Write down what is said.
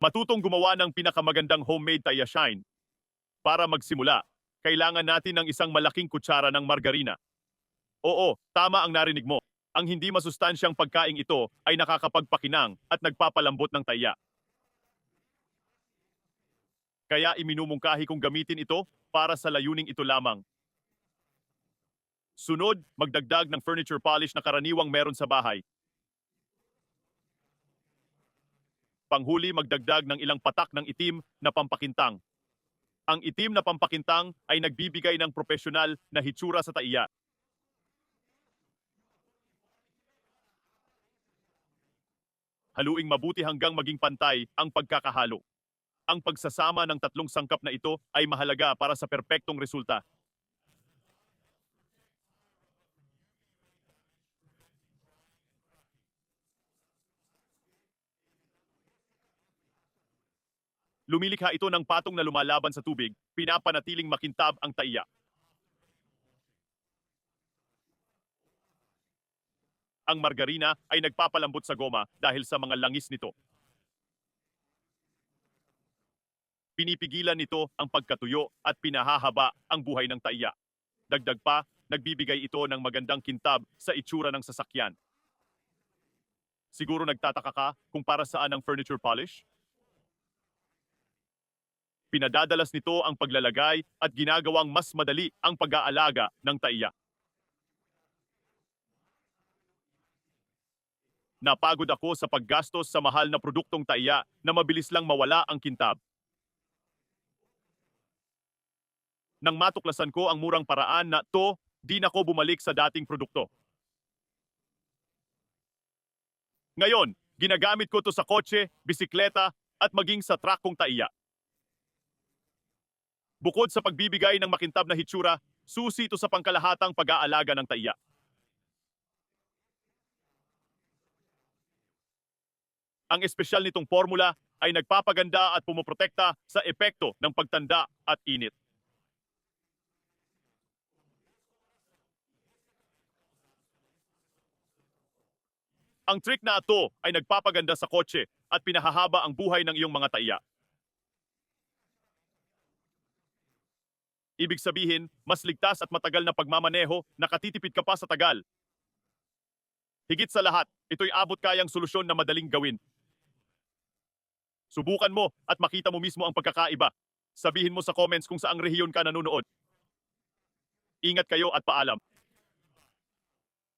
Matutong gumawa ng pinakamagandang homemade Taya Shine. Para magsimula, kailangan natin ng isang malaking kutsara ng margarina. Oo, tama ang narinig mo. Ang hindi masustansyang pagkaing ito ay nakakapagpakinang at nagpapalambot ng taya. Kaya iminumungkahi kong gamitin ito para sa layuning ito lamang. Sunod, magdagdag ng furniture polish na karaniwang meron sa bahay. Panghuli, magdagdag ng ilang patak ng itim na pampakintang. Ang itim na pampakintang ay nagbibigay ng profesional na hitsura sa taiya. Haluing mabuti hanggang maging pantay ang pagkakahalo. Ang pagsasama ng tatlong sangkap na ito ay mahalaga para sa perpektong resulta. Lumilikha ito ng patong na lumalaban sa tubig, pinapanatiling makintab ang taiya. Ang margarina ay nagpapalambot sa goma dahil sa mga langis nito. Pinipigilan nito ang pagkatuyo at pinahahaba ang buhay ng taiya. Dagdag pa, nagbibigay ito ng magandang kintab sa itsura ng sasakyan. Siguro nagtataka ka kung para saan ang furniture polish? Pinadadalas nito ang paglalagay at ginagawang mas madali ang pag-aalaga ng taiya. Napagod ako sa paggastos sa mahal na produktong taiya na mabilis lang mawala ang kintab. Nang matuklasan ko ang murang paraan na to, di na ko bumalik sa dating produkto. Ngayon, ginagamit ko to sa kotse, bisikleta, at maging sa truck kong taiya. Bukod sa pagbibigay ng makintab na hitsura, susi ito sa pangkalahatang pag-aalaga ng taiya. Ang espesyal nitong formula ay nagpapaganda at pumoprotekta sa epekto ng pagtanda at init. Ang trick na ito ay nagpapaganda sa kotse at pinahahaba ang buhay ng iyong mga taiya. Ibig sabihin, mas ligtas at matagal na pagmamaneho, nakatitipid ka pa sa tagal. Higit sa lahat, ito'y abot kayang solusyon na madaling gawin. Subukan mo at makita mo mismo ang pagkakaiba. Sabihin mo sa comments kung saang rehiyon ka nanonood. Ingat kayo at paalam.